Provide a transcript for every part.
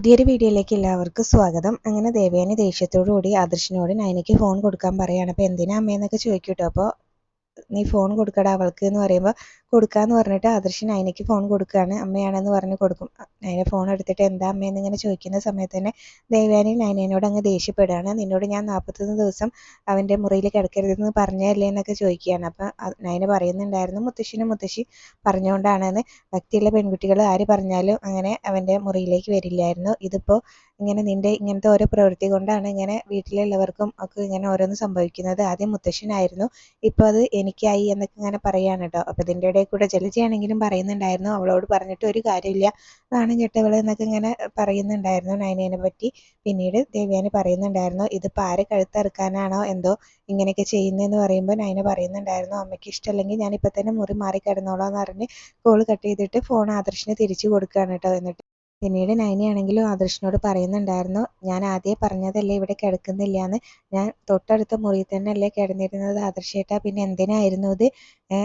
പുതിയൊരു വീഡിയോയിലേക്ക് എല്ലാവർക്കും സ്വാഗതം. അങ്ങനെ ദേവയാനി ദേഷ്യത്തോടു കൂടി ആദർശിനോട് നയനയ്ക്ക് ഫോൺ കൊടുക്കാൻ പറയാണ്. അപ്പോൾ എന്തിനാ അമ്മയെന്നൊക്കെ ചോദിക്കും കേട്ടോ അപ്പോൾ നീ ഫോൺ കൊടുക്കടാ അവൾക്ക് എന്ന് പറയുമ്പോൾ കൊടുക്കാന്ന് പറഞ്ഞിട്ട് ആദർശ് നയനയ്ക്ക് ഫോൺ കൊടുക്കുകയാണ് അമ്മയാണെന്ന് പറഞ്ഞ് കൊടുക്കും. നയന ഫോൺ എടുത്തിട്ട് എന്താ അമ്മയെന്ന് ഇങ്ങനെ ചോദിക്കുന്ന സമയത്ത് തന്നെ ദേവയാനി നയനയോട് അങ്ങ് ദേഷ്യപ്പെടുകയാണ്. നിന്നോട് ഞാൻ നാൽപ്പത്തൊന്ന് ദിവസം അവന്റെ മുറിയിൽ കിടക്കരുതെന്ന് പറഞ്ഞല്ലേ എന്നൊക്കെ ചോദിക്കുകയാണ്. അപ്പം നയന പറയുന്നുണ്ടായിരുന്നു മുത്തശ്ശിനും മുത്തശ്ശി പറഞ്ഞുകൊണ്ടാണെന്ന്. ഭക്തിയുള്ള പെൺകുട്ടികൾ ആര് പറഞ്ഞാലും അങ്ങനെ അവന്റെ മുറിയിലേക്ക് വരില്ലായിരുന്നു. ഇതിപ്പോൾ ഇങ്ങനെ നിന്റെ ഇങ്ങനത്തെ ഓരോ പ്രവൃത്തി കൊണ്ടാണ് ഇങ്ങനെ വീട്ടിലുള്ളവർക്കും ഒക്കെ ഇങ്ങനെ ഓരോന്ന് സംഭവിക്കുന്നത്. ആദ്യം മുത്തശ്ശനായിരുന്നു. ഇപ്പോൾ അത് എനിക്കായി എന്നൊക്കെ ഇങ്ങനെ പറയാണ് കേട്ടോ അപ്പോൾ ഇതിന്റെ ഇടയിൽ കൂടെ ജലജയാണെങ്കിലും പറയുന്നുണ്ടായിരുന്നു. അവളോട് പറഞ്ഞിട്ട് ഒരു കാര്യമില്ല. നാണം കെട്ടവൾ എന്നൊക്കെ ഇങ്ങനെ പറയുന്നുണ്ടായിരുന്നു നയനേനെ പറ്റി. പിന്നീട് ദേവ്യാന് പറയുന്നുണ്ടായിരുന്നു ഇതിപ്പോൾ ആരെ കഴുത്തറുക്കാനാണോ എന്തോ ഇങ്ങനെയൊക്കെ ചെയ്യുന്നതെന്ന് പറയുമ്പോൾ നയന പറയുന്നുണ്ടായിരുന്നു അമ്മയ്ക്ക് ഇഷ്ടമല്ലെങ്കിൽ ഞാൻ ഇപ്പം തന്നെ മുറി മാറി കിടന്നോളാം എന്ന് പറഞ്ഞ് കോൾ കട്ട് ചെയ്തിട്ട് ഫോൺ ആദർശിന് തിരിച്ചു കൊടുക്കുകയാണ് കേട്ടോ എന്നിട്ട് പിന്നീട് നൈനയാണെങ്കിലും ആദർശിനോട് പറയുന്നുണ്ടായിരുന്നു ഞാൻ ആദ്യമേ പറഞ്ഞതല്ലേ ഇവിടെ കിടക്കുന്നില്ല എന്ന് ഞാൻ തൊട്ടടുത്ത മുറിയിൽ തന്നെയല്ലേ കിടന്നിരുന്നത്. ആദർശേട്ടാ പിന്നെ എന്തിനായിരുന്നു ഇത്?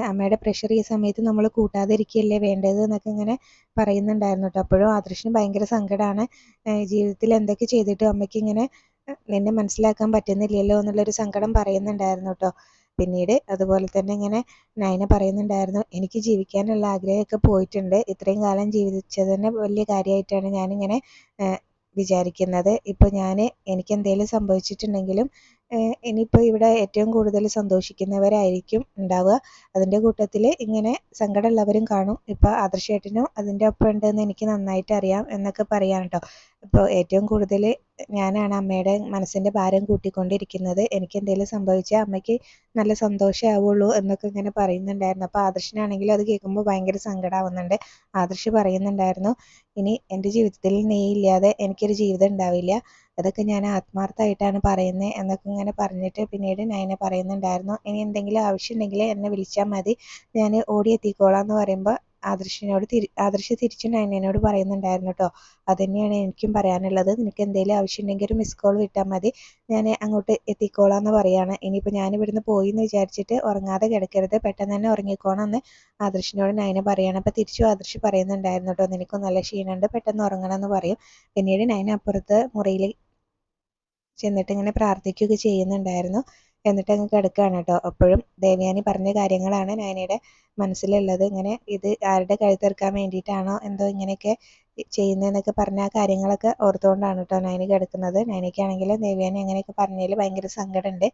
അമ്മയുടെ പ്രഷർ ഈ സമയത്ത് നമ്മൾ കൂട്ടാതിരിക്കുകയല്ലേ വേണ്ടത്? എന്നൊക്കെ ഇങ്ങനെ പറയുന്നുണ്ടായിരുന്നു കേട്ടോ. അപ്പോഴും ആദർശിന് ഭയങ്കര സങ്കടമാണ് ജീവിതത്തിൽ എന്തൊക്കെ ചെയ്തിട്ടും അമ്മയ്ക്ക് ഇങ്ങനെ നിന്നെ മനസ്സിലാക്കാൻ പറ്റുന്നില്ലല്ലോ എന്നുള്ളൊരു സങ്കടം പറയുന്നുണ്ടായിരുന്നു കേട്ടോ. പിന്നീട് അതുപോലെ തന്നെ ഇങ്ങനെ നയന പറയുന്നുണ്ടായിരുന്നു എനിക്ക് ജീവിക്കാനുള്ള ആഗ്രഹമൊക്കെ പോയിട്ടുണ്ട്. ഇത്രയും കാലം ജീവിച്ചത് തന്നെ വലിയ കാര്യമായിട്ടാണ് ഞാനിങ്ങനെ വിചാരിക്കുന്നത്. ഇപ്പോൾ ഞാൻ എനിക്ക് എന്തെങ്കിലും സംഭവിച്ചിട്ടുണ്ടെങ്കിലും ഇനിയിപ്പോൾ ഇവിടെ ഏറ്റവും കൂടുതൽ സന്തോഷിക്കുന്നവരായിരിക്കും ഉണ്ടാവുക. അതിന്റെ കൂട്ടത്തിൽ ഇങ്ങനെ സങ്കടമുള്ളവരും കാണും. ഇപ്പോൾ ആദർശേട്ടനും അതിന്റെ ഒപ്പം ഉണ്ടെന്ന് എനിക്ക് നന്നായിട്ട് അറിയാം എന്നൊക്കെ പറയാം കേട്ടോ ഇപ്പോൾ ഏറ്റവും കൂടുതൽ ഞാനാണ് അമ്മയുടെ മനസ്സിന്റെ ഭാരം കൂട്ടിക്കൊണ്ടിരിക്കുന്നത്. എനിക്ക് എന്തെങ്കിലും സംഭവിച്ചാൽ അമ്മയ്ക്ക് നല്ല സന്തോഷമാവുള്ളൂ എന്നൊക്കെ ഇങ്ങനെ പറയുന്നുണ്ടായിരുന്നു. അപ്പോൾ ആദർശനാണെങ്കിലും അത് കേൾക്കുമ്പോൾ ഭയങ്കര സങ്കടമാവുന്നുണ്ട് ആദർശ് പറയുന്നുണ്ടായിരുന്നു ഇനി എന്റെ ജീവിതത്തിൽ നീ ഇല്ലാതെ എനിക്കൊരു ജീവിതം ഉണ്ടാവില്ല. അതൊക്കെ ഞാൻ ആത്മാർത്ഥമായിട്ടാണ് പറയുന്നത് എന്നൊക്കെ ഇങ്ങനെ പറഞ്ഞിട്ട് പിന്നീട് നയന പറയുന്നുണ്ടായിരുന്നു. ഇനി എന്തെങ്കിലും ആവശ്യമുണ്ടെങ്കിൽ എന്നെ വിളിച്ചാൽ മതി. ഞാൻ ഓടിയെത്തിക്കോളാം എന്ന് പറയുമ്പോൾ ആദർശിനോട് തിരി ആദർശ് തിരിച്ച് നയനയോട് പറയുന്നുണ്ടായിരുന്നു കേട്ടോ അതുതന്നെയാണ് എനിക്കും പറയാനുള്ളത്. നിനക്ക് എന്തെങ്കിലും ആവശ്യമുണ്ടെങ്കിൽ ഒരു മിസ് കോൾ വിട്ടാൽ മതി. ഞാൻ അങ്ങോട്ട് എത്തിക്കോളാം എന്ന് പറയാണ്. ഇനിയിപ്പോൾ ഞാൻ ഇവിടുന്ന് പോയി എന്ന് വിചാരിച്ചിട്ട് ഉറങ്ങാതെ കിടക്കരുത്. പെട്ടെന്ന് തന്നെ ഉറങ്ങിക്കോണം എന്ന് ആദർശിനോട് നയന പറയാണ്. അപ്പോൾ തിരിച്ചു ആദർശ് പറയുന്നുണ്ടായിരുന്നു കേട്ടോ നിനക്ക് നല്ല ക്ഷീണമുണ്ട് പെട്ടെന്ന് ഉറങ്ങണം എന്ന് പറയും. പിന്നീട് നയന അപ്പുറത്ത് മുറിയിൽ ചെന്നിട്ട് ഇങ്ങനെ പ്രാർത്ഥിക്കുകയൊക്കെ ചെയ്യുന്നുണ്ടായിരുന്നു. എന്നിട്ട് അങ്ങ് കിടക്കുകയാണ് കേട്ടോ. അപ്പോഴും ദേവയാനി പറഞ്ഞ കാര്യങ്ങളാണ് നയനയുടെ മനസ്സിലുള്ളത്. ഇങ്ങനെ ഇത് ആരുടെ കഴുത്തെറുക്കാൻ വേണ്ടിയിട്ടാണോ എന്തോ ഇങ്ങനെയൊക്കെ ചെയ്യുന്നതെന്നൊക്കെ പറഞ്ഞ ആ കാര്യങ്ങളൊക്കെ ഓർത്തുകൊണ്ടാണ് കേട്ടോ നയനി കിടക്കുന്നത്. നയനയ്ക്കാണെങ്കിലും ദേവയാനി അങ്ങനെയൊക്കെ പറഞ്ഞതിൽ ഭയങ്കര സങ്കടമുണ്ട്.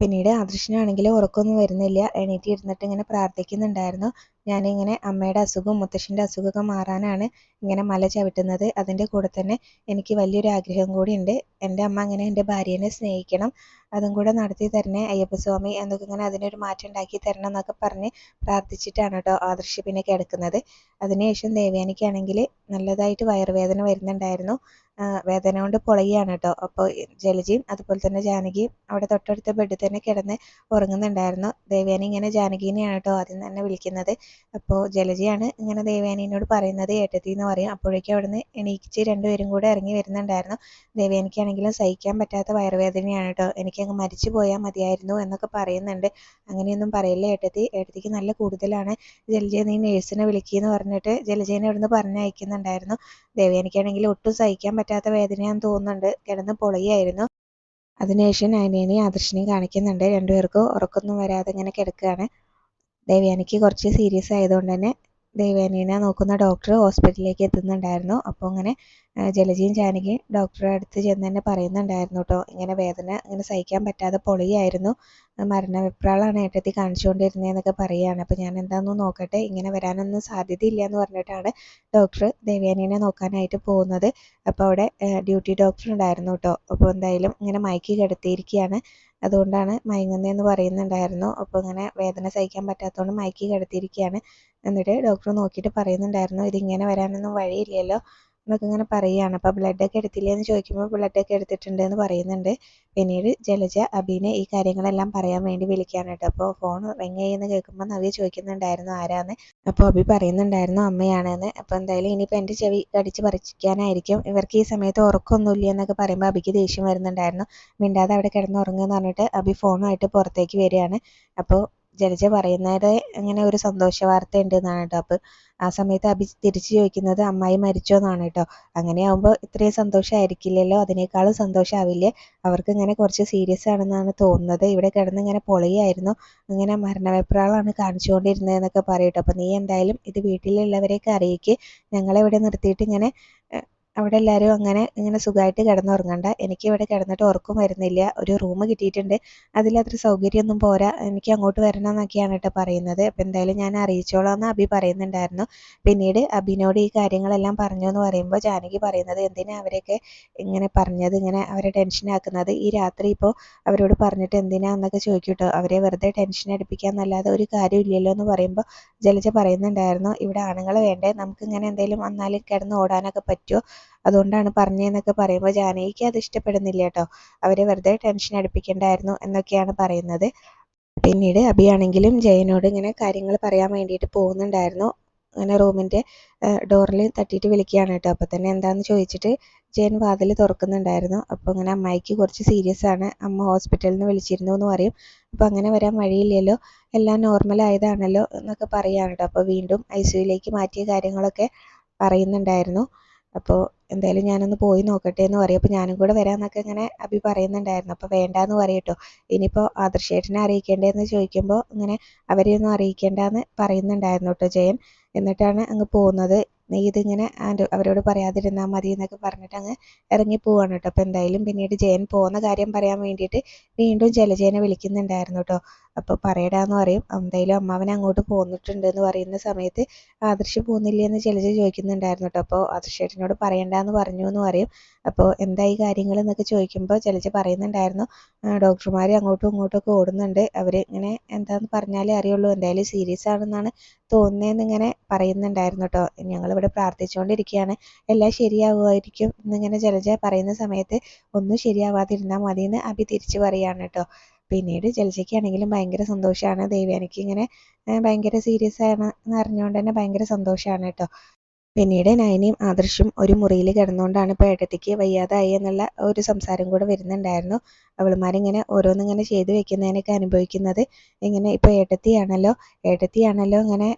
പിന്നീട് ആദർശനാണെങ്കിൽ ഉറക്കമൊന്നും വരുന്നില്ല. എണീറ്റ് ഇരുന്നിട്ട് ഇങ്ങനെ പ്രാർത്ഥിക്കുന്നുണ്ടായിരുന്നു. ഞാനിങ്ങനെ അമ്മയുടെ അസുഖവും മുത്തശ്ശന്റെ അസുഖമൊക്കെ മാറാനാണ് ഇങ്ങനെ മല ചവിട്ടുന്നത്. അതിന്റെ കൂടെ തന്നെ എനിക്ക് വലിയൊരു ആഗ്രഹം കൂടിയുണ്ട്. എന്റെ അമ്മ അങ്ങനെ എന്റെ ഭാര്യേനെ സ്നേഹിക്കണം. അതും കൂടെ നടത്തി തരണേ അയ്യപ്പസ്വാമി എന്നൊക്കെ ഇങ്ങനെ അതിനൊരു മാറ്റം ഉണ്ടാക്കി തരണം എന്നൊക്കെ പറഞ്ഞ് പ്രാർത്ഥിച്ചിട്ടാണ് കേട്ടോ ആദർശ് പിന്നെ കിടക്കുന്നത്. അതിനുശേഷം ദേവയാനിക്കാണെങ്കിൽ നല്ലതായിട്ട് വയറുവേദന വരുന്നുണ്ടായിരുന്നു. വേദന കൊണ്ട് പൊളയാണ് കേട്ടോ. അപ്പോൾ ജലജിയും അതുപോലെ തന്നെ ജാനകിയും അവിടെ തൊട്ടടുത്ത ബെഡിൽ തന്നെ കിടന്ന് ഉറങ്ങുന്നുണ്ടായിരുന്നു. ദേവയാനി ഇങ്ങനെ ജാനകീനെയാണ് കേട്ടോ ആദ്യം തന്നെ വിളിക്കുന്നത്. അപ്പോൾ ജലജയാണ് ഇങ്ങനെ ദേവയാനിയോട് പറയുന്നത് ഏട്ടത്തി എന്ന് പറയും. അപ്പോഴേക്കും അവിടുന്ന് എണീച്ച് രണ്ടുപേരും കൂടെ ഇറങ്ങി വരുന്നുണ്ടായിരുന്നു. ദേവയാനിക്കാണെങ്കിലും സഹിക്കാൻ പറ്റാത്ത വയറുവേദനയാണ് കേട്ടോ. എനിക്കങ്ങ് മരിച്ചു പോയാൽ മതിയായിരുന്നു എന്നൊക്കെ പറയുന്നുണ്ട്. അങ്ങനെയൊന്നും പറയില്ല ഏട്ടത്തി. ഏട്ടത്തിക്ക് നല്ല കൂടുതലാണ്. ജലജ നീ നേഴ്സിനെ വിളിക്കുകയെന്ന് പറഞ്ഞിട്ട് ജലജേനെ അവിടുന്ന് പറഞ്ഞയക്കുന്നുണ്ടായിരുന്നു. ദേവയാനിക്കാണെങ്കിൽ ഒട്ടും സഹിക്കാൻ പറ്റാത്ത വേദനയാന്ന് തോന്നുന്നുണ്ട്. കിടന്ന് പൊളിയായിരുന്നു. അതിനുശേഷം നയനേനെയും ആദർശിനെയും കാണിക്കുന്നുണ്ട്. രണ്ടുപേർക്കും ഉറക്കൊന്നും വരാതെ ഇങ്ങനെ കിടക്കുകയാണ്. ദേവയാനിക്ക് കുറച്ച് സീരിയസ് ആയതുകൊണ്ട് തന്നെ ദേവയാനീനെ നോക്കുന്ന ഡോക്ടർ ഹോസ്പിറ്റലിലേക്ക് എത്തുന്നുണ്ടായിരുന്നു. അപ്പോൾ അങ്ങനെ ജലജയും ജാനകിയും ഡോക്ടറെ അടുത്ത് ചെന്ന് തന്നെ പറയുന്നുണ്ടായിരുന്നു കേട്ടോ ഇങ്ങനെ വേദന ഇങ്ങനെ സഹിക്കാൻ പറ്റാതെ പൊളിയായിരുന്നു. മരണവിപ്രാളാണ് ഏട്ടത്തി കാണിച്ചുകൊണ്ടിരുന്നതെന്നൊക്കെ പറയുകയാണ് അപ്പോൾ ഞാൻ എന്താണെന്ന് നോക്കട്ടെ ഇങ്ങനെ വരാനൊന്നും സാധ്യതയില്ല എന്ന് പറഞ്ഞിട്ടാണ് ഡോക്ടർ ദേവയാനീനെ നോക്കാനായിട്ട് പോകുന്നത്. അപ്പോൾ അവിടെ ഡ്യൂട്ടി ഡോക്ടർ ഉണ്ടായിരുന്നു കേട്ടോ അപ്പോൾ എന്തായാലും ഇങ്ങനെ മയക്കി കിടത്തിയിരിക്കുകയാണ്. അതുകൊണ്ടാണ് മയങ്ങുന്നതെന്ന് പറയുന്നുണ്ടായിരുന്നു. അപ്പോൾ ഇങ്ങനെ വേദന സഹിക്കാൻ പറ്റാത്തതുകൊണ്ട് മയക്കി കിടത്തിയിരിക്കുകയാണ്. എന്നിട്ട് ഡോക്ടർ നോക്കിയിട്ട് പറയുന്നുണ്ടായിരുന്നു ഇതിങ്ങനെ വരാനൊന്നും വഴിയില്ലല്ലോ. എന്നൊക്കെ ഇങ്ങനെ പറയുകയാണ് അപ്പോൾ ബ്ലഡൊക്കെ എടുത്തില്ലേ എന്ന് ചോദിക്കുമ്പോൾ ബ്ലഡൊക്കെ എടുത്തിട്ടുണ്ട് എന്ന് പറയുന്നുണ്ട്. പിന്നീട് ജലജ അബീനെ ഈ കാര്യങ്ങളെല്ലാം പറയാൻ വേണ്ടി വിളിക്കുകയാണ് കേട്ടോ. അപ്പോൾ ഫോൺ റിങ് ചെയ്യുന്ന കേൾക്കുമ്പോൾ നവ്യ ചോദിക്കുന്നുണ്ടായിരുന്നു ആരാന്ന്. അപ്പോൾ അബി പറയുന്നുണ്ടായിരുന്നു അമ്മയാണെന്ന്. അപ്പോൾ എന്തായാലും ഇനിയിപ്പോൾ എന്റെ ചെവി കടിച്ച് പറിക്കാനായിരിക്കും ഇവർക്ക് ഈ സമയത്ത് ഉറക്കമൊന്നുമില്ല എന്നൊക്കെ പറയുമ്പോൾ അബിക്ക് ദേഷ്യം വരുന്നുണ്ടായിരുന്നു. മിണ്ടാതെ അവിടെ കിടന്ന് ഉറങ്ങുമെന്ന് പറഞ്ഞിട്ട് അബി ഫോണുമായിട്ട് പുറത്തേക്ക് വരികയാണ്. അപ്പോൾ ജലജ പറയുന്നത് അങ്ങനെ ഒരു സന്തോഷ വാർത്ത ഉണ്ട് എന്നാണ് കേട്ടോ. അപ്പോൾ ആ സമയത്ത് അഭി തിരിച്ചു ചോദിക്കുന്നത് അമ്മായി മരിച്ചോ? എന്നാണ് കേട്ടോ. അങ്ങനെയാവുമ്പോൾ ഇത്രയും സന്തോഷമായിരിക്കില്ലല്ലോ അതിനേക്കാളും സന്തോഷമാവില്ലേ അവർക്ക് ഇങ്ങനെ കുറച്ച് സീരിയസ് ആണെന്നാണ് തോന്നുന്നത്. ഇവിടെ കിടന്ന് ഇങ്ങനെ പൊളിയായിരുന്നു. ഇങ്ങനെ മരണവെപ്രാളാണ് കാണിച്ചുകൊണ്ടിരുന്നതെന്നൊക്കെ പറയട്ടോ അപ്പോൾ നീ എന്തായാലും ഇത് വീട്ടിലുള്ളവരെയൊക്കെ അറിയിക്ക്. ഞങ്ങളെ ഇവിടെ നിർത്തിയിട്ട് ഇങ്ങനെ അവിടെ എല്ലാവരും അങ്ങനെ ഇങ്ങനെ സുഖമായിട്ട് കിടന്നുറങ്ങണ്ട. എനിക്ക് ഇവിടെ കിടന്നിട്ട് ഉറക്കം വരുന്നില്ല. ഒരു റൂം കിട്ടിയിട്ടുണ്ട്. അതിലത്ര സൗകര്യമൊന്നും പോരാ. എനിക്ക് അങ്ങോട്ട് വരണം എന്നൊക്കെയാണ് കേട്ടോ പറയുന്നത്. അപ്പം എന്തായാലും ഞാൻ അറിയിച്ചോളാം എന്ന് അഭി പറയുന്നുണ്ടായിരുന്നു. പിന്നീട് അബിനോട് ഈ കാര്യങ്ങളെല്ലാം പറഞ്ഞു എന്ന് പറയുമ്പോൾ ജാനകി പറയുന്നത് എന്തിനാ അവരെയൊക്കെ ഇങ്ങനെ പറഞ്ഞത് ഇങ്ങനെ അവരെ ടെൻഷനാക്കുന്നത് ഈ രാത്രി ഇപ്പോൾ അവരോട് പറഞ്ഞിട്ട് എന്തിനാ എന്നൊക്കെ ചോദിക്കൂട്ടോ. അവരെ വെറുതെ ടെൻഷൻ അടിപ്പിക്കാന്നല്ലാതെ ഒരു കാര്യമില്ലല്ലോ എന്ന് പറയുമ്പോൾ ജലജ പറയുന്നുണ്ടായിരുന്നു ഇവിടെ ആണുങ്ങൾ വേണ്ടേ? നമുക്ക് ഇങ്ങനെ എന്തെങ്കിലും വന്നാലും കിടന്ന് ഓടാനൊക്കെ പറ്റുമോ? അതുകൊണ്ടാണ് പറഞ്ഞതെന്നൊക്കെ പറയുമ്പോൾ ജാനകിക്ക് അത് ഇഷ്ടപ്പെടുന്നില്ല കേട്ടോ. അവരെ വെറുതെ ടെൻഷൻ അടുപ്പിക്കണ്ടായിരുന്നു എന്നൊക്കെയാണ് പറയുന്നത്. പിന്നീട് അഭിയാണെങ്കിലും ജയനോട് ഇങ്ങനെ കാര്യങ്ങൾ പറയാൻ വേണ്ടിയിട്ട് പോകുന്നുണ്ടായിരുന്നു. അങ്ങനെ റൂമിന്റെ ഡോറിൽ തട്ടിയിട്ട് വിളിക്കുകയാണ് കേട്ടോ. അപ്പോൾ തന്നെ എന്താണെന്ന് ചോദിച്ചിട്ട് ജയൻ വാതിൽ തുറക്കുന്നുണ്ടായിരുന്നു. അപ്പോൾ ഇങ്ങനെ അമ്മായിക്ക് കുറച്ച് സീരിയസ് ആണ്. അമ്മ ഹോസ്പിറ്റലിൽ നിന്ന് വിളിച്ചിരുന്നു എന്ന് പറയും. അപ്പോൾ അങ്ങനെ വരാൻ വഴിയില്ലല്ലോ. എല്ലാം നോർമൽ ആയതാണല്ലോ എന്നൊക്കെ പറയുകയാണ് കേട്ടോ. അപ്പോൾ വീണ്ടും ഐ സിയുയിലേക്ക് മാറ്റിയ കാര്യങ്ങളൊക്കെ പറയുന്നുണ്ടായിരുന്നു. അപ്പോൾ എന്തായാലും ഞാനൊന്ന് പോയി നോക്കട്ടെ എന്ന് പറയും. അപ്പോൾ ഞാനും കൂടെ വരാമെന്നൊക്കെ ഇങ്ങനെ അഭി പറയുന്നുണ്ടായിരുന്നു. അപ്പോൾ വേണ്ടാന്ന് പറയട്ടോ ഇനിയിപ്പോൾ ആദർശേട്ടനെ അറിയിക്കേണ്ടതെന്ന് ചോദിക്കുമ്പോൾ ഇങ്ങനെ അവരെയൊന്നും അറിയിക്കേണ്ടെന്ന് പറയുന്നുണ്ടായിരുന്നു കേട്ടോ ജയൻ. എന്നിട്ടാണ് അങ്ങ് പോകുന്നത്. നീ ഇതിങ്ങനെ അവരോട് പറയാതിരുന്നാൽ മതി എന്നൊക്കെ പറഞ്ഞിട്ട് അങ്ങ് ഇറങ്ങി പോവാണ് കേട്ടോ അപ്പോൾ എന്തായാലും പിന്നീട് ജയൻ പോകുന്ന കാര്യം പറയാൻ വേണ്ടിയിട്ട് വീണ്ടും ജലജയനെ വിളിക്കുന്നുണ്ടായിരുന്നു കേട്ടോ അപ്പോൾ പറയടാന്ന് പറയും എന്തായാലും അമ്മാവൻ അങ്ങോട്ട് പോന്നിട്ടുണ്ട് എന്ന് പറയുന്ന സമയത്ത് ആദർശ് പോകുന്നില്ലേ എന്ന് ജലജ ചോദിക്കുന്നുണ്ടായിരുന്നു കേട്ടോ അപ്പോൾ ആദർശേട്ടനോട് പറയണ്ടെന്ന് പറഞ്ഞു എന്ന് പറയും. അപ്പോൾ എന്തായി കാര്യങ്ങൾ എന്നൊക്കെ ചോദിക്കുമ്പോൾ ചിലര് പറയുന്നുണ്ടായിരുന്നു ഡോക്ടർമാർ അങ്ങോട്ടും ഇങ്ങോട്ടും ഒക്കെ ഓടുന്നുണ്ട്. അവർ ഇങ്ങനെ എന്താന്ന് പറഞ്ഞാലേ അറിയുള്ളൂ. എന്തായാലും സീരിയസ് ആണെന്നാണ് തോന്നുന്നതെന്ന് ഇങ്ങനെ പറയുന്നുണ്ടായിരുന്നു കേട്ടോ ഞങ്ങളിവിടെ പ്രാർത്ഥിച്ചുകൊണ്ടിരിക്കുകയാണ് എല്ലാം ശരിയാവുമായിരിക്കും എന്നിങ്ങനെ ജലജ പറയുന്ന സമയത്ത് ഒന്നും ശരിയാവാതിരുന്നാ മതി എന്ന് അഭി തിരിച്ചു പറയാണ് കേട്ടോ പിന്നീട് ജലജയ്ക്കാണെങ്കിലും ഭയങ്കര സന്തോഷമാണ്. ദേവയാനിക്ക് ഇങ്ങനെ ഭയങ്കര സീരിയസ് ആണ് എന്ന് അറിഞ്ഞുകൊണ്ട് തന്നെ ഭയങ്കര സന്തോഷമാണ് കേട്ടോ. പിന്നീട് നയനയും ആദർശും ഒരു മുറിയിൽ കിടന്നുകൊണ്ടാണ് ഇപ്പോൾ ഏട്ടത്തിക്ക് വയ്യാതായി എന്നുള്ള ഒരു സംസാരം കൂടെ വരുന്നുണ്ടായിരുന്നു. അവളുമാരിങ്ങനെ ഓരോന്നിങ്ങനെ ചെയ്തു വെക്കുന്നതിനൊക്കെ അനുഭവിക്കുന്നത് ഇങ്ങനെ ഇപ്പോൾ ഏട്ടത്തിയാണല്ലോ. ഏട്ടത്തിയാണല്ലോ ഇങ്ങനെ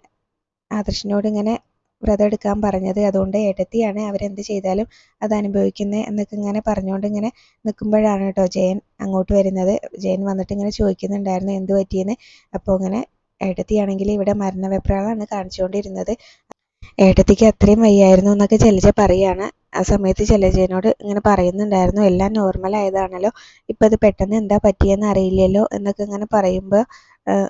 ആദർശിനോട് ഇങ്ങനെ വ്രതം എടുക്കാൻ പറഞ്ഞത്. അതുകൊണ്ട് ഏട്ടത്തിയാണ് അവരെന്ത് ചെയ്താലും അത് അനുഭവിക്കുന്നത് എന്നൊക്കെ ഇങ്ങനെ പറഞ്ഞുകൊണ്ട് ഇങ്ങനെ നിൽക്കുമ്പോഴാണ് കേട്ടോ ജയൻ അങ്ങോട്ട് വരുന്നത്. ജയൻ വന്നിട്ട് ഇങ്ങനെ ചോദിക്കുന്നുണ്ടായിരുന്നു എന്ത് പറ്റിയെന്ന്? അപ്പോൾ ഇങ്ങനെ ഏട്ടത്തിയാണെങ്കിൽ ഇവിടെ മരണവെപ്രാളാണ് കാണിച്ചുകൊണ്ടിരുന്നത്. ഏട്ടത്തിക്ക് അത്രയും വയ്യായിരുന്നു എന്നൊക്കെ ജലജ പറയാണ്. ആ സമയത്ത് ജലജനോട് ഇങ്ങനെ പറയുന്നുണ്ടായിരുന്നു എല്ലാം നോർമൽ ആയതാണല്ലോ. ഇപ്പം അത് പെട്ടെന്ന് എന്താ പറ്റിയെന്ന് അറിയില്ലല്ലോ എന്നൊക്കെ ഇങ്ങനെ പറയുമ്പോൾ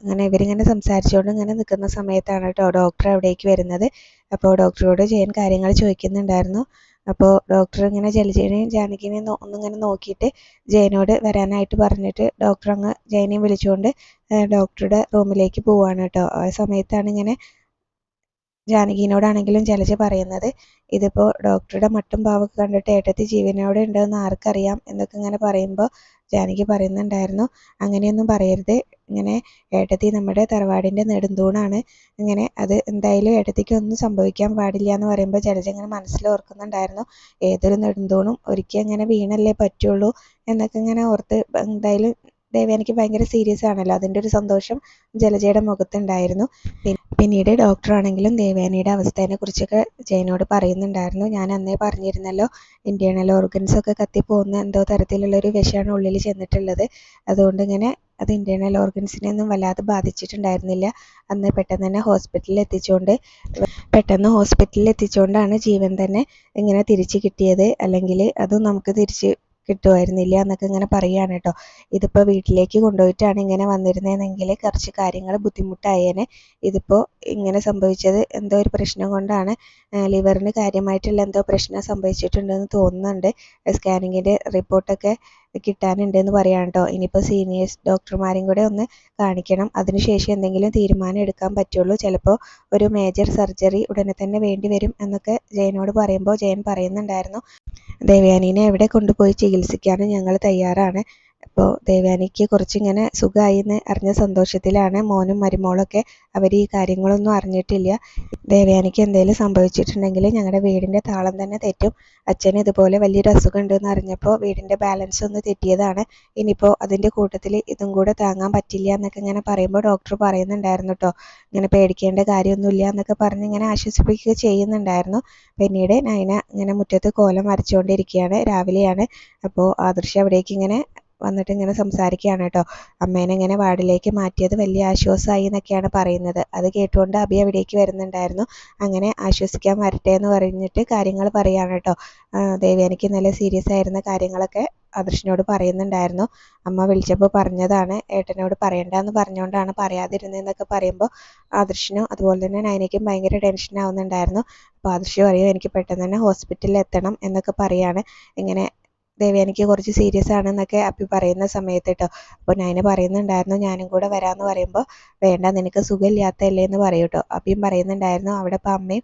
ഇങ്ങനെ ഇവരിങ്ങനെ സംസാരിച്ചുകൊണ്ട് ഇങ്ങനെ നിൽക്കുന്ന സമയത്താണ് കേട്ടോ ഡോക്ടർ അവിടേക്ക് വരുന്നത്. അപ്പോൾ ഡോക്ടറോട് ജയൻ കാര്യങ്ങൾ ചോദിക്കുന്നുണ്ടായിരുന്നു. അപ്പോൾ ഡോക്ടർ ഇങ്ങനെ ജലജേനെയും ജാനകിനെയും ഒന്നിങ്ങനെ നോക്കിയിട്ട് ജയനോട് വരാനായിട്ട് പറഞ്ഞിട്ട് ഡോക്ടർ അങ്ങ് ജയനെയും വിളിച്ചുകൊണ്ട് ഡോക്ടറുടെ റൂമിലേക്ക് പോവാണ് കേട്ടോ. ആ സമയത്താണ് ഇങ്ങനെ ജാനകിനോടാണെങ്കിലും ജലജ പറയുന്നത് ഇതിപ്പോൾ ഡോക്ടറുടെ മട്ടും പാവൊക്കെ കണ്ടിട്ട് ഏട്ടത്തി ജീവനോടെ ഉണ്ടെന്ന് ആർക്കറിയാം എന്നൊക്കെ ഇങ്ങനെ പറയുമ്പോൾ ജാനകി പറയുന്നുണ്ടായിരുന്നു. അങ്ങനെയൊന്നും പറയരുത്. ഇങ്ങനെ ഏട്ടത്തി നമ്മുടെ തറവാടിന്റെ നെടുന്തൂണാണ്. ഇങ്ങനെ അത് എന്തായാലും ഏട്ടത്തിക്ക് ഒന്നും സംഭവിക്കാൻ പാടില്ല എന്ന് പറയുമ്പോൾ ജലജ ഇങ്ങനെ മനസ്സിൽ ഓർക്കുന്നുണ്ടായിരുന്നു. ഏതൊരു നെടുന്തൂണും ഒരിക്കൽ ഇങ്ങനെ വീണല്ലേ പറ്റുള്ളൂ എന്നൊക്കെ ഇങ്ങനെ ഓർത്ത് എന്തായാലും ദേവയാനിക്ക് ഭയങ്കര സീരിയസ് ആണല്ലോ. അതിന്റെ ഒരു സന്തോഷം ജലജയുടെ മുഖത്തുണ്ടായിരുന്നു. പിന്നീട് ഡോക്ടർ ആണെങ്കിലും ദേവയാനിയുടെ അവസ്ഥേനെ കുറിച്ചൊക്കെ ജയനോട് പറയുന്നുണ്ടായിരുന്നു. ഞാൻ അന്നേ പറഞ്ഞിരുന്നല്ലോ ഇന്റേണൽ ഓർഗൻസ് ഒക്കെ കത്തിപ്പോകുന്ന എന്തോ തരത്തിലുള്ള ഒരു വിഷമാണ് ഉള്ളിൽ ചെന്നിട്ടുള്ളത്. അതുകൊണ്ട് ഇങ്ങനെ അത് ഇന്റേണൽ ഓർഗൻസിനെ ഒന്നും വല്ലാതെ ബാധിച്ചിട്ടുണ്ടായിരുന്നില്ല. അന്ന് പെട്ടെന്ന് തന്നെ ഹോസ്പിറ്റലിൽ എത്തിച്ചുകൊണ്ട് പെട്ടെന്ന് ഹോസ്പിറ്റലിൽ എത്തിച്ചുകൊണ്ടാണ് ജീവൻ തന്നെ ഇങ്ങനെ തിരിച്ചു കിട്ടിയത്. അല്ലെങ്കിൽ അതും നമുക്ക് തിരിച്ച് കിട്ടുമായിരുന്നില്ല എന്നൊക്കെ ഇങ്ങനെ പറയുകയാണ് കേട്ടോ. ഇതിപ്പോൾ വീട്ടിലേക്ക് കൊണ്ടുപോയിട്ടാണ് ഇങ്ങനെ വന്നിരുന്നതെങ്കിൽ കുറച്ച് കാര്യങ്ങൾ ബുദ്ധിമുട്ടായേനെ. ഇതിപ്പോൾ ഇങ്ങനെ സംഭവിച്ചത് എന്തോ ഒരു പ്രശ്നം കൊണ്ടാണ് ലിവറിന് കാര്യമായിട്ടുള്ള എന്തോ പ്രശ്നം സംഭവിച്ചിട്ടുണ്ടെന്ന് തോന്നുന്നുണ്ട്. സ്കാനിങ്ങിന്റെ റിപ്പോർട്ടൊക്കെ കിട്ടാനുണ്ട് എന്ന് പറയാം കേട്ടോ ഇനിയിപ്പോൾ സീനിയേഴ്സ് ഡോക്ടർമാരെയും കൂടെ ഒന്ന് കാണിക്കണം. അതിനുശേഷം എന്തെങ്കിലും തീരുമാനം എടുക്കാൻ പറ്റുള്ളൂ. ചിലപ്പോൾ ഒരു മേജർ സർജറി ഉടനെ തന്നെ വേണ്ടി വരും എന്നൊക്കെ ജയനോട് പറയുമ്പോൾ ജയൻ പറയുന്നുണ്ടായിരുന്നു. ദേവയാനീനെ എവിടെ കൊണ്ടുപോയി ചികിത്സിക്കാനും ഞങ്ങൾ തയ്യാറാണ്. അപ്പോൾ ദേവയാനിക്ക് കുറച്ചിങ്ങനെ സുഖമായി എന്ന് അറിഞ്ഞ സന്തോഷത്തിലാണ് മോനും മരുമോളൊക്കെ അവർ ഈ കാര്യങ്ങളൊന്നും അറിഞ്ഞിട്ടില്ല. ദേവയാനിക്ക് എന്തെങ്കിലും സംഭവിച്ചിട്ടുണ്ടെങ്കിൽ ഞങ്ങളുടെ വീടിന്റെ താളം തന്നെ തെറ്റും. അച്ഛന് ഇതുപോലെ വലിയൊരു അസുഖം ഉണ്ടെന്ന് അറിഞ്ഞപ്പോൾ വീടിന്റെ ബാലൻസ് ഒന്ന് തെറ്റിയതാണ്. ഇനിയിപ്പോൾ അതിന്റെ കൂട്ടത്തിൽ ഇതും കൂടെ താങ്ങാൻ പറ്റില്ല എന്നൊക്കെ ഇങ്ങനെ പറയുമ്പോൾ ഡോക്ടർ പറയുന്നുണ്ടായിരുന്നു കേട്ടോ ഇങ്ങനെ പേടിക്കേണ്ട കാര്യമൊന്നുമില്ല എന്നൊക്കെ പറഞ്ഞ് ഇങ്ങനെ ആശ്വസിപ്പിക്കുക ചെയ്യുന്നുണ്ടായിരുന്നു. പിന്നീട് നൈന ഇങ്ങനെ മുറ്റത്ത് കോലം വരച്ചുകൊണ്ടിരിക്കുകയാണ് രാവിലെയാണ്. അപ്പോൾ ആദർശ് അവിടേക്ക് ഇങ്ങനെ വന്നിട്ട് ഇങ്ങനെ സംസാരിക്കുകയാണ് കേട്ടോ. അമ്മേനെ ഇങ്ങനെ വാർഡിലേക്ക് മാറ്റിയത് വലിയ ആശ്വാസമായി എന്നൊക്കെയാണ് പറയുന്നത്. അത് കേട്ടുകൊണ്ട് അബി അവിടേക്ക് വരുന്നുണ്ടായിരുന്നു. അങ്ങനെ ആശ്വസിക്കാൻ വരട്ടെ എന്ന് പറഞ്ഞിട്ട് കാര്യങ്ങൾ പറയുകയാണ് കേട്ടോ. ദേവയാനിക്ക് നല്ല സീരിയസ് ആയിരുന്ന കാര്യങ്ങളൊക്കെ ആദർശിനോട് പറയുന്നുണ്ടായിരുന്നു. അമ്മ വിളിച്ചപ്പോൾ പറഞ്ഞതാണ് ഏട്ടനോട് പറയണ്ട എന്ന് പറഞ്ഞുകൊണ്ടാണ് പറയാതിരുന്നതെന്നൊക്കെ പറയുമ്പോൾ ആദർശിനും അതുപോലെ തന്നെ നയനയ്ക്കും ഭയങ്കര ടെൻഷൻ ആവുന്നുണ്ടായിരുന്നു. അപ്പോൾ ആദർശ് പറയും എനിക്ക് പെട്ടെന്ന് തന്നെ ഹോസ്പിറ്റലിൽ എത്തണം എന്നൊക്കെ പറയാണ്. ഇങ്ങനെ ദേവയാനിക്ക് കുറച്ച് സീരിയസ് ആണെന്നൊക്കെ അപ്പി പറയുന്ന സമയത്ത് കേട്ടോ അപ്പോൾ നയന പറയുന്നുണ്ടായിരുന്നു ഞാനും കൂടെ വരാമെന്ന് പറയുമ്പോൾ വേണ്ട നിനക്ക് സുഖമില്ലാത്തല്ലേ എന്ന് പറയും കേട്ടോ അപ്പിയും പറയുന്നുണ്ടായിരുന്നു അവിടെ ഇപ്പം അമ്മയും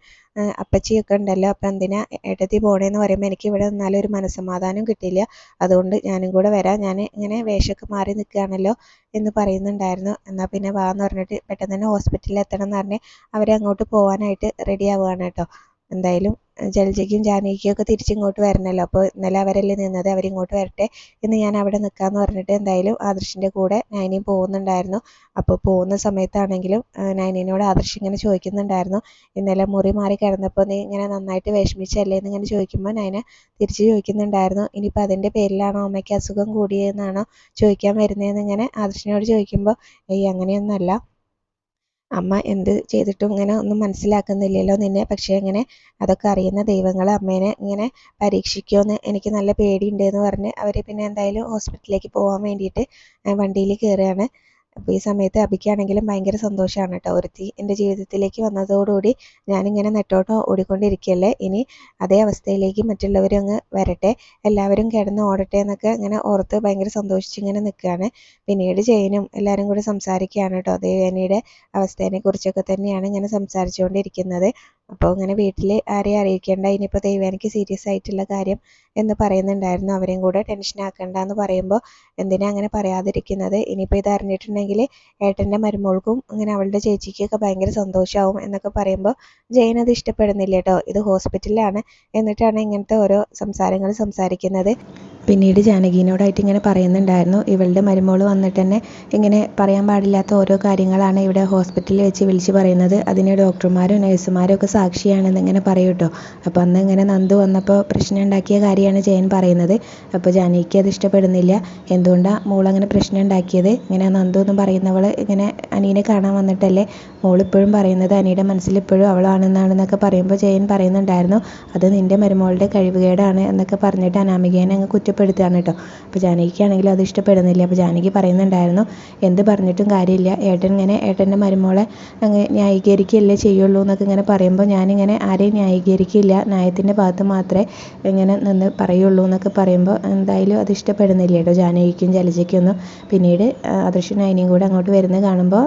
അപ്പച്ചിയൊക്കെ ഉണ്ടല്ലോ അപ്പം എന്തിനാ ഏട്ടത്തി പോണേന്ന് പറയുമ്പോൾ എനിക്ക് ഇവിടെ നിന്നാലും ഒരു മനസ്സമാധാനം കിട്ടില്ല അതുകൊണ്ട് ഞാനും കൂടെ വരാം ഞാൻ ഇങ്ങനെ വേഷമൊക്കെ മാറി നിൽക്കുകയാണല്ലോ എന്ന് പറയുന്നുണ്ടായിരുന്നു. എന്നാൽ പിന്നെ വാ എന്ന് പറഞ്ഞിട്ട് പെട്ടെന്ന് തന്നെ ഹോസ്പിറ്റലിൽ എത്തണം എന്ന് പറഞ്ഞ് അവരെ അങ്ങോട്ട് പോകാനായിട്ട് റെഡി ആവുകയാണ് കേട്ടോ എന്തായാലും ജലജയ്ക്കും ജാനകിക്കും ഒക്കെ തിരിച്ചിങ്ങോട്ട് വരണമല്ലോ അപ്പോൾ ഇന്നലെ അവരല്ലേ നിന്നത്? അവരിങ്ങോട്ട് വരട്ടെ എന്ന് ഞാൻ അവിടെ നിൽക്കാമെന്ന് പറഞ്ഞിട്ട് എന്തായാലും ആദർശിന്റെ കൂടെ നയനിയും പോകുന്നുണ്ടായിരുന്നു. അപ്പോൾ പോകുന്ന സമയത്താണെങ്കിലും നയനിനോട് ആദർശ് ഇങ്ങനെ ചോദിക്കുന്നുണ്ടായിരുന്നു. ഇന്നലെ മുറി മാറി കിടന്നപ്പോൾ നീ ഇങ്ങനെ നന്നായിട്ട് വിഷമിച്ചല്ലേ എന്ന് ഇങ്ങനെ ചോദിക്കുമ്പോൾ നയന തിരിച്ച് ചോദിക്കുന്നുണ്ടായിരുന്നു. ഇനിയിപ്പോൾ അതിന്റെ പേരിലാണോ അമ്മയ്ക്ക് അസുഖം കൂടിയെന്നാണോ ചോദിക്കാൻ വരുന്നതെന്ന് ഇങ്ങനെ ആദർശിനോട് ചോദിക്കുമ്പോൾ ഏയ് അങ്ങനെയൊന്നുമല്ല. അമ്മ എന്ത് ചെയ്തിട്ടും ഇങ്ങനെ ഒന്നും മനസ്സിലാക്കുന്നില്ലല്ലോ നിന്നെ. പക്ഷേ ഇങ്ങനെ അതൊക്കെ അറിയുന്ന ദൈവങ്ങൾ അമ്മേനെ ഇങ്ങനെ പരീക്ഷിക്കുമെന്ന് എനിക്ക് നല്ല പേടിയുണ്ട് എന്ന് പറഞ്ഞ് അവർ പിന്നെ എന്തായാലും ഹോസ്പിറ്റലിലേക്ക് പോകാൻ വേണ്ടിയിട്ട് വണ്ടിയിൽ കയറുകയാണ് അപ്പോൾ ഈ സമയത്ത് അബിക്കാണെങ്കിലും ഭയങ്കര സന്തോഷമാണ് കേട്ടോ ഒരുത്തി എന്റെ ജീവിതത്തിലേക്ക് വന്നതോടുകൂടി ഞാനിങ്ങനെ നെട്ടോട്ടം ഓടിക്കൊണ്ടിരിക്കുകയല്ലേ ഇനി അതേ അവസ്ഥയിലേക്ക് മറ്റുള്ളവരും അങ്ങ് വരട്ടെ. എല്ലാവരും കിടന്ന് ഓടട്ടെ എന്നൊക്കെ ഇങ്ങനെ ഓർത്ത് ഭയങ്കര സന്തോഷിച്ചിങ്ങനെ നിൽക്കുകയാണ് പിന്നീട് ജയനും എല്ലാവരും കൂടി സംസാരിക്കുകയാണ് കേട്ടോ ദേവേനിയുടെ അവസ്ഥേനെ കുറിച്ചൊക്കെ തന്നെയാണ് ഇങ്ങനെ സംസാരിച്ചുകൊണ്ടിരിക്കുന്നത്. അപ്പോൾ ഇങ്ങനെ വീട്ടിൽ ആരെയും അറിയിക്കേണ്ട ഇനിയിപ്പോൾ ദേവേനിക്ക് സീരിയസ് ആയിട്ടുള്ള കാര്യം എന്ന് പറയുന്നുണ്ടായിരുന്നു. അവരെയും കൂടെ ടെൻഷൻ ആക്കണ്ട എന്ന് പറയുമ്പോൾ എന്തിനാ അങ്ങനെ പറയാതിരിക്കുന്നത്? ഇനിയിപ്പോൾ ഇത് അറിഞ്ഞിട്ടുണ്ടെങ്കിൽ ഏട്ടന്റെ മരുമോൾക്കും അങ്ങനെ അവളുടെ ചേച്ചിക്കൊക്കെ ഭയങ്കര സന്തോഷമാവും എന്നൊക്കെ പറയുമ്പോൾ ജയൻ അത് ഇഷ്ടപ്പെടുന്നില്ല കേട്ടോ. ഇത് ഹോസ്പിറ്റലിലാണ് എന്നിട്ടാണ് ഇങ്ങനത്തെ ഓരോ സംസാരങ്ങൾ സംസാരിക്കുന്നത്. പിന്നീട് ജാനകിനോടായിട്ട് ഇങ്ങനെ പറയുന്നുണ്ടായിരുന്നു. ഇവളുടെ മരുമോൾ വന്നിട്ട് തന്നെ ഇങ്ങനെ പറയാൻ പാടില്ലാത്ത ഓരോ കാര്യങ്ങളാണ് ഇവിടെ ഹോസ്പിറ്റലിൽ വെച്ച് വിളിച്ച് പറയുന്നത്. അതിന് ഡോക്ടർമാരും നഴ്സുമാരും ഒക്കെ സാക്ഷിയാണെന്ന് ഇങ്ങനെ പറയും കേട്ടോ. അപ്പോൾ അന്ന് ഇങ്ങനെ നന്ദു വന്നപ്പോൾ പ്രശ്നം ഉണ്ടാക്കിയ കാര്യമാണ് ജയൻ പറയുന്നത്. അപ്പോൾ ജാനകിക്ക് അത് ഇഷ്ടപ്പെടുന്നില്ല. എന്തുകൊണ്ടാണ് മോൾ അങ്ങനെ പ്രശ്നം ഉണ്ടാക്കിയത് ഇങ്ങനെ നന്ദു എന്ന് പറയുന്നവൾ ഇങ്ങനെ അനീനെ കാണാൻ വന്നിട്ടല്ലേ? മോൾ ഇപ്പോഴും പറയുന്നത് അനിയുടെ മനസ്സിൽ ഇപ്പോഴും അവളാണെന്നാണെന്നൊക്കെ പറയുമ്പോൾ ജയൻ പറയുന്നുണ്ടായിരുന്നു. അത് നിന്റെ മരുമോളുടെ കഴിവുകേടാണ് എന്നൊക്കെ പറഞ്ഞിട്ട് അനാമികേനെ അങ്ങ് കുറ്റപ്പെടുത്തുകയാണ് കേട്ടോ. അപ്പോൾ ജാനകിക്കാണെങ്കിൽ അത് ഇഷ്ടപ്പെടുന്നില്ല. അപ്പോൾ ജാനകി പറയുന്നുണ്ടായിരുന്നു എന്ത് പറഞ്ഞിട്ടും കാര്യമില്ല. ഏട്ടൻ ഇങ്ങനെ ഏട്ടന്റെ മരുമോളെ അങ്ങ് ന്യായീകരിക്കുകയല്ലേ ചെയ്യുള്ളൂ എന്നൊക്കെ ഇങ്ങനെ പറയുമ്പോൾ ഞാനിങ്ങനെ ആരെയും ന്യായീകരിക്കില്ല. ന്യായത്തിന്റെ ഭാഗത്ത് മാത്രമേ ഇങ്ങനെ നിന്ന് പറയുള്ളൂ എന്നൊക്കെ പറയുമ്പോൾ എന്തായാലും അത് ഇഷ്ടപ്പെടുന്നില്ല കേട്ടോ. ജാനകിക്കും ജലജയ്ക്കും ഒന്നും. പിന്നീട് അദൃശ്യ നയനിയും കൂടെ അങ്ങോട്ട് വരുന്നത് കാണുമ്പോൾ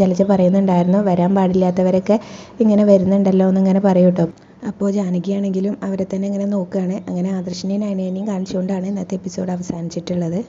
ജലജ പറയുന്നുണ്ടായിരുന്നു വരാൻ പാടില്ലാത്തവരൊക്കെ ഇങ്ങനെ വരുന്നുണ്ടല്ലോ എന്നിങ്ങനെ പറയൂട്ടോ അപ്പോൾ ജാനകിയാണെങ്കിലും അവരെ തന്നെ ഇങ്ങനെ നോക്കുകയാണ്. അങ്ങനെ ആദർശിനെയും നയനേനെയും കാണിച്ചുകൊണ്ടാണ് ഇന്നത്തെ എപ്പിസോഡ് അവസാനിച്ചിട്ടുള്ളത്.